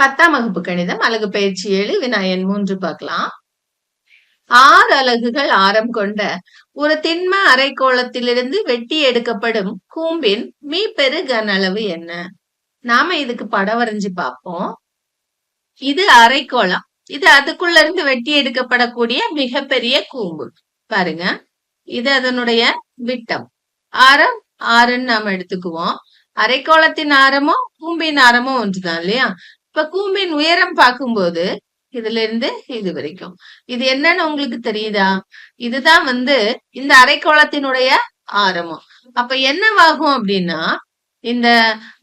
பத்தாம் வகுப்பு கணிதம் அலகு பயிற்சி ஏழு வினாயன் மூன்று பார்க்கலாம். ஆறு அலகுகள் ஆரம் கொண்ட ஒரு திண்ம அரைக்கோளத்திலிருந்து வெட்டி எடுக்கப்படும் கூம்பின் மீப்பெரு கன அளவு என்ன? நாம இதுக்கு படம் வரைஞ்சு பார்ப்போம். இது அரைக்கோளம் இது அதுக்குள்ள இருந்து வெட்டி எடுக்கப்படக்கூடிய மிகப்பெரிய கூம்பு. பாருங்க. இது அதனுடைய விட்டம். ஆரம் ஆறுன்னு நாம எடுத்துக்குவோம். அரைக்கோளத்தின் ஆரமும் கூம்பின் ஆரமும் ஒன்றுதான் இல்லையா? இப்ப கூம்பின் உயரம் பார்க்கும்போது இதுல இருந்து இது வரைக்கும். இது என்னன்னு உங்களுக்கு தெரியுதா? இதுதான் வந்து இந்த அரைக்கோளத்தினுடைய ஆரமும் அப்ப என்னவாகும் அப்படின்னா இந்த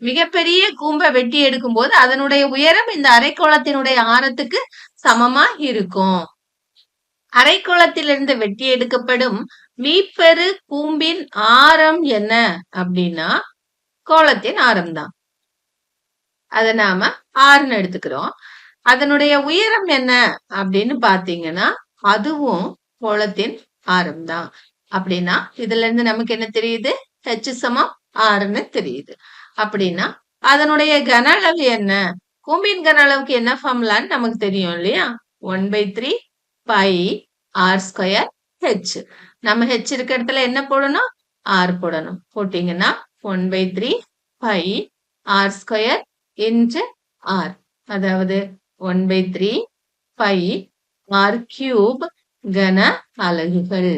மிகப்பெரிய கூம்பை வெட்டி எடுக்கும் போது அதனுடைய உயரம் இந்த அரைக்கோளத்தினுடைய ஆரத்துக்கு சமமா இருக்கும். அரைக்கோளத்திலிருந்து வெட்டி எடுக்கப்படும் மீப்பெரு கூம்பின் ஆரம் என்ன அப்படின்னா கோளத்தின் ஆரம் தான் அதை நாம ஆறுன்னு எடுத்துக்கிறோம். அதனுடைய உயரம் என்ன அப்படின்னு பாத்தீங்கன்னா அதுவும் கோளத்தின் ஆரம் தான் அப்படின்னா இதுல இருந்து நமக்கு என்ன தெரியுது? ஹெச் சமம் ஆறுன்னு தெரியுது. அப்படின்னா அதனுடைய கன அளவு என்ன? கூம்பின் கன அளவுக்கு என்ன ஃபார்முலான்னு நமக்கு தெரியும் இல்லையா? One by three pi R square H நம்ம ஹெச் இருக்க இடத்துல என்ன போடணும்? ஆர் போடணும். போட்டீங்கன்னா one by three pi R square into R அதாவது one by three pi R cube கன அலகுகள்.